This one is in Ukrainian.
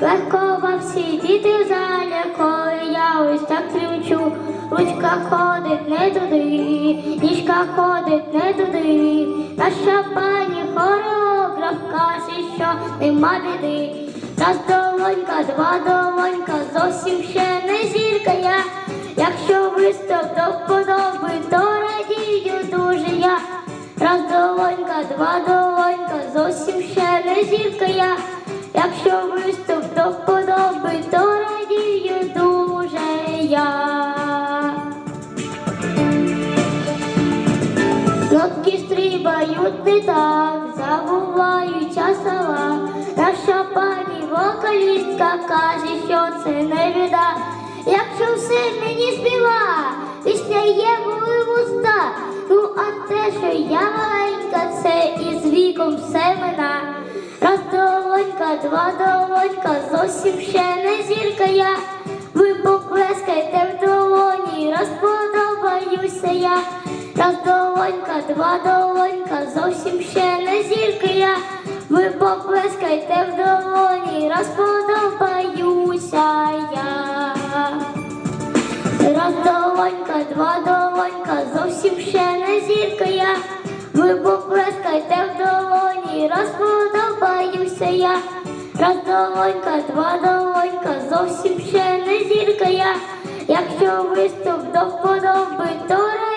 Легко вам сидіти в залі, коли я ось так тремчу. Ручка ходить не туди, ніжка ходить не туди. Наша пані хореограф каже, що нема біди. Раз долонька, два долонька, зовсім ще не зірка я. Якщо виступ до вподоби, то радію дуже я. Раз долонька, два долонька, зовсім ще не зірка я. Не так, забуваються слова. Наша пані вокалістка каже, що це не біда. Якщо все мені співа, пісня є були вуста. Ну а те, що я маленька, це із віком все мина. Раз долонька, два долонька, зовсім ще не зірка я. Ви поплескайте в долоні, розподобаюся я. Раз долонька, два долонька, зовсім ще не зірка я. Ви поплескайте в долоні, розподобаюся я. Раз долонька, два долонька, зовсім ще не зірка я. Ви поплескайте в долоні, розподобаюся я. Раз долонька, два долонька, зовсім ще не зірка я. Якщо виступ до вподоби, то